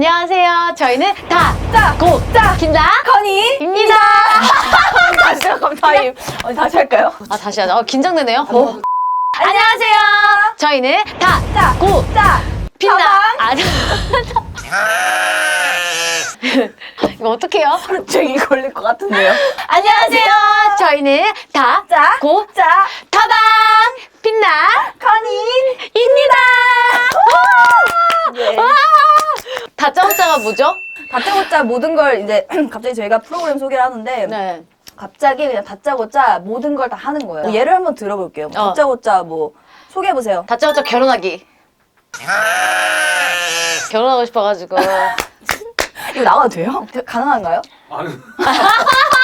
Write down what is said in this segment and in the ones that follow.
안녕하세요. 저희는 다, 짜! 고, 짜! 김다, 커니! 입니다. 다시 잠깐 타임. 어, 다시 할까요? 아, 다시 하자. 어, 긴장되네요. 어. 안녕하세요. 저희는 다, 짜! 고, 짜! 가방. 아니. 이거 어떡해요? 쟁이 걸릴 것 같은데요. 안녕하세요. 저희는 다, 짜! 고, 짜! 다방, 빛나, 커니! 입니다. 네. 와! 다짜고짜가 뭐죠? 다짜고짜 모든 걸 이제 갑자기 저희가 프로그램 소개를 하는데 네. 갑자기 그냥 다짜고짜 모든 걸 다 하는 거예요. 뭐 예를 한번 들어볼게요. 뭐 어. 다짜고짜 뭐 소개해 보세요. 다짜고짜 결혼하기. 결혼하고 싶어가지고. 이거 나와도 돼요? 가능한가요? 그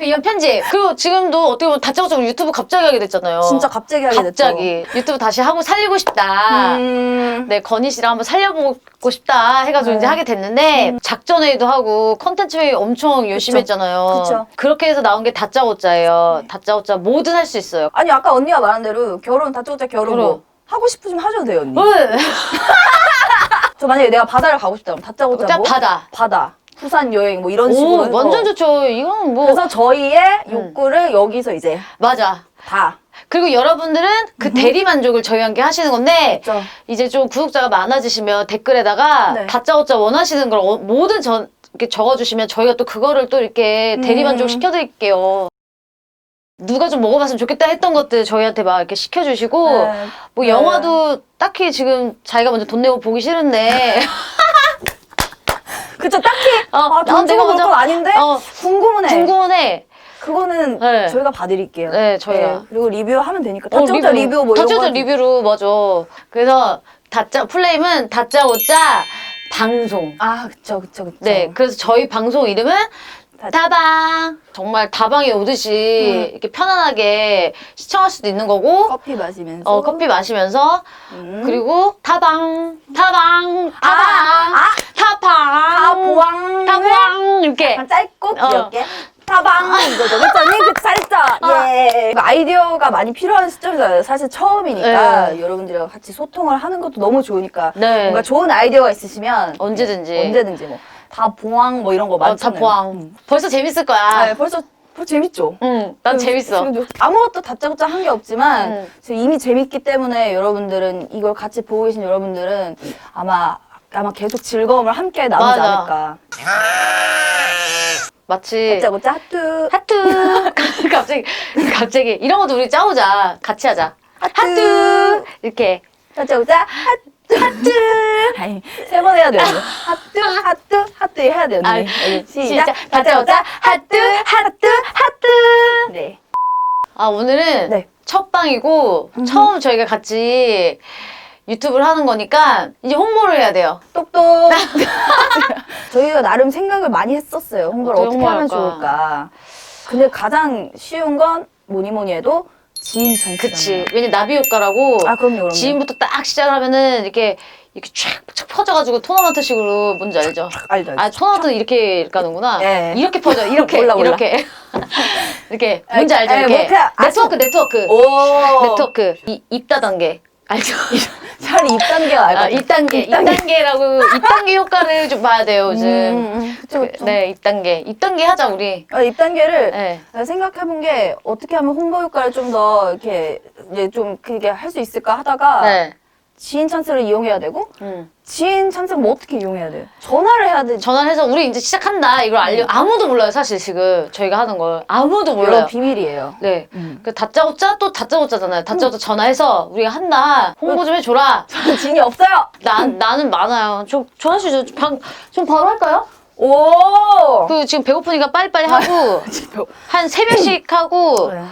이런 편집. 그리고 지금도 어떻게 보면 다짜고짜 유튜브 갑자기 하게 됐잖아요. 진짜 갑자기 하게 됐죠. 갑자기. 유튜브 다시 하고 살리고 싶다. 음... 네, 건희 씨랑 한번 살려보고 싶다 해가지고 네. 이제 하게 됐는데, 작전 회의도 하고, 컨텐츠 회의 엄청 열심히. 했잖아요. 그쵸. 그렇게 해서 나온 게 다짜고짜예요. 다짜고짜 뭐든 할 수 있어요. 아니 아까 언니가 말한 대로 결혼 다짜고짜 결혼 결혼. 뭐 하고 싶으시면 하셔도 돼요 언니. 응. 저 만약에 내가 바다를 가고 싶다 그럼 다짜고짜 일단 뭐? 바다. 바다. 부산 여행 뭐 이런 식으로 오, 해서. 완전 좋죠. 이건 뭐. 그래서 저희의 음. 욕구를 여기서 이제 맞아. 다 그리고 여러분들은 그 대리 만족을 저희와 함께 하시는 건데, 그렇죠. 이제 좀 구독자가 많아지시면 댓글에다가 네. 다짜고짜 원하시는 걸 어- 뭐든 전, 이렇게 적어주시면 저희가 또 그거를 또 이렇게 대리 음. 만족 시켜드릴게요. 누가 좀 먹어봤으면 좋겠다 했던 것들 저희한테 막 이렇게 시켜주시고, 네. 뭐 네. 영화도 딱히 지금 자기가 먼저 돈 내고 보기 싫은데, 그쵸 딱히 어, 아, 돈난 주고 내가 볼건 먼저- 아닌데 어, 궁금해. 궁금해. 그거는 네. 저희가 봐드릴게요. 네, 저희가. 그리고 리뷰하면 되니까 어, 다짜고짜 리뷰, 뭐 이런 거 리뷰로, 맞아. 그래서 다짜, 플레임은 다짜고짜 방송. 아 그쵸 그쵸 그쵸. 네, 그래서 저희 방송 이름은 다- 다방. 정말 다방에 오듯이 음. 이렇게 편안하게 시청할 수도 있는 거고, 커피 마시면서 어, 커피 마시면서, 음. 그리고 타방, 타방, 타방, 아, 타 방, 타보왕 타방, 이렇게. 약간 짧고 어. 귀엽게 타방 이거죠 그쵸 언니 그 잘했죠 예 아이디어가 많이 필요한 시점이잖아요 사실 처음이니까 네. 여러분들이랑 같이 소통을 하는 것도 너무 좋으니까 네. 뭔가 좋은 아이디어가 있으시면 언제든지. 네, 언제든지 뭐 다 보왕 뭐 이런 거 어, 많잖아요 타보왕. 음. 벌써 재밌을 아, 거야. 벌써 벌써 재밌죠 응, 난 그, 재밌어. 지금도 아무것도 다짜고짜 한 게 없지만 음. 지금 이미 재밌기 때문에 여러분들은 이걸 같이 보고 계신 여러분들은 아마 아마 계속 즐거움을 함께 나누지 맞아. 않을까 마치. 다짜고짜 하트 하트. 갑자기, 갑자기. 이런 것도 우리 짜오자. 같이 하자. 하트. 하트. 이렇게. 다짜고 짜 하트 하트 아니 세 번 해야 돼요 언니. 하트 하트 하트 해야 돼요 아, 여기 시작. 시작 다짜고짜 하트, 하트, 하트. 네 아, 오늘은 네. 첫 방이고, 처음 저희가 같이 유튜브를 하는 거니까, 이제 홍보를 해야 돼요. 똑똑 저희가 나름 생각을 많이 했었어요 홍보를 어떻게 어떻게 하면? 좋을까 근데 가장 쉬운 건 뭐니 뭐니 해도 지인 찬스 그치. 왜냐면 나비 효과라고, 아 그럼요 그럼요 지금부터 딱 시작하면은, 이렇게, 이렇게 쫙, 쫙 퍼져가지고 토너먼트식으로, 뭔지 알죠? 알죠 알죠 아, 토너먼트는 이렇게 가는구나. 예. 이렇게 퍼져, 이렇게. 몰라, 몰라. 이렇게. 이렇게. 뭔지 알죠? 에, 이렇게. 뭐 그냥 아주- 네트워크, 네트워크. 오 네트워크. 이, 입다 단계. 알죠? 차라리 입단계가 알것 아, 같아요 2단계, 2단계 라고, 2단계 효과를 좀 봐야 돼요, 요즘. 음, 음, 그쵸 그쵸 네, 2단계. 2단계 하자, 우리. 아, 입단계를 네. 생각해본 게 어떻게 하면 홍보 효과를 좀 더 이렇게 이제 좀 그게 할 수 있을까 하다가 네. 지인 찬스를 이용해야 되고 음. 지인 찬스를 뭐 어떻게 이용해야 돼요? 전화를 해야 되지. 전화를 해서 우리 이제 시작한다. 이걸 알려. 아무도 몰라요, 사실 지금. 저희가 하는 걸. 아무도 몰라요. 여러분 비밀이에요. 네. 음. 그 다짜고짜 또 다짜고짜잖아요. 다짜고짜 전화해서 우리가 한다. 홍보 좀 해줘라. 저는 지인이 없어요. 나, 나는 많아요. 좀 전화주죠. 방, 좀 바로 할까요? 오. 그 지금 배고프니까 빨리빨리 하고. 한 새벽씩 하고, 네.